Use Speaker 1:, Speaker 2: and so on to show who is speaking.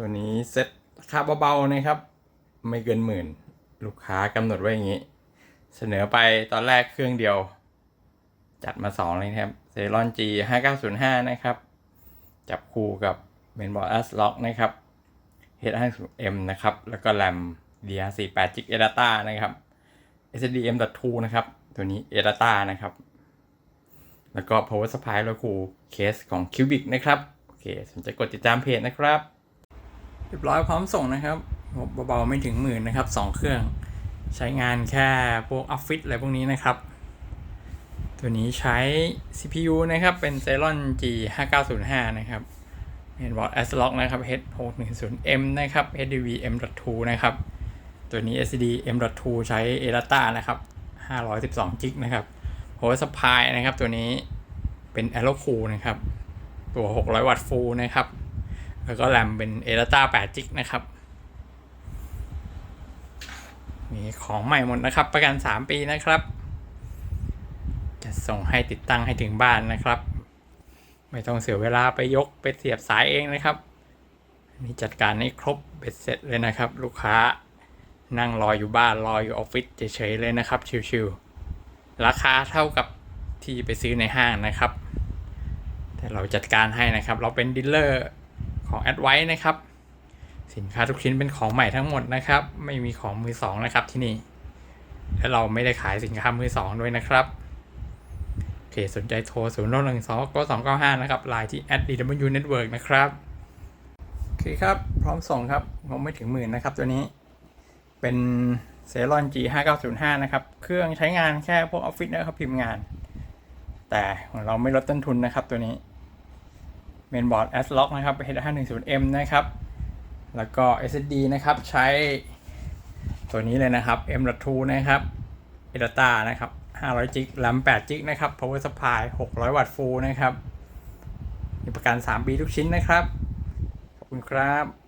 Speaker 1: ตัวนี้เซ็ตราคาเบาๆนะครับ ไม่เกินหมื่น ลูกค้ากำหนดไว้อย่างนี้ เสนอไปตอนแรกเครื่องเดียว จัดมาสองเลยครับเซรอน G 5905 นะครับ จับคู่กับเมนบอร์ด s l o c k นะครับ H50M นะครับ แล้วก็แรม DR48 g eData นะครับ SSD M.2 นะครับ ตัวนี้ eData นะครับ แล้วก็ power supply แล้วคูเคสของ Cubic นะครับ โอเคสนใจกดติดตามเพจนะครับ เรียบร้อยพร้อมส่งนะครับงบเบาๆไม่ถึงหมื่นนะครับสองเครื่อง ใช้งานแค่พวกออฟฟิศอะไรพวกนี้นะครับ ตัวนี้ใช้ CPU นะครับ เป็น Celeron G 5905 นะครับเห็นบอร์ด ASRock นะครับ H610M นะครับ HDV M.2 นะครับ ตัวนี้ SSD M.2 ใช้ eData นะครับ512 g นะครับ Power Supply นะครับ ตัวนี้เป็น Aero Cool นะครับ ตัว 600 วัตต์ Full นะครับ แล้วก็แรมเป็น eData 8 g นะครับ มีของใหม่หมดนะครับ ประกัน 3 ปีนะครับ จะส่งให้ติดตั้งให้ถึงบ้านนะครับ ไม่ต้องเสียเวลาไปยกไปเสียบสายเองนะครับนนี่จัดการให้ครบเบ็ดเสร็จเลยนะครับ ลูกค้านั่งรออยู่บ้านรออยู่ออฟฟิศเฉยๆเลยนะครับ ชิวๆราคาเท่ากับที่ไปซื้อในห้างนะครับ แต่เราจัดการให้นะครับ เราเป็นดีลเลอร์ ของ a d v i นะครับ สินค้าทุกชิ้นเป็นของใหม่ทั้งหมดนะครับ ไม่มีของมือสองนะครับที่นี่ และเราไม่ได้ขายสินค้ามือสองด้วยนะครับโอเคสนใจโทร0 1 1 2 9 2 9 5นะครับไลน์ที่ @dw network นะครับโอเคครับ พร้อมส่งครับงบไม่ถึงหมื่นนะครับตัวนี้ เป็น Celeron G 5905นะครับ เครื่องใช้งานแค่พวกออฟฟิศนะครับพิมพ์งาน แต่ของเราไม่ลดต้นทุนนะครับตัวนี้ เมนบอร์ด ASRock นะครับ H510M นะครับ แล้วก็ SSD นะครับ ใช้ตัวนี้เลยนะครับ M.2 นะครับ eData นะครับ500 g RAM 8 g นะครับ Power Supply 600 วัตต์ฟูลนะครับ มีประกัน 3 ปีทุกชิ้นนะครับ ขอบคุณครับ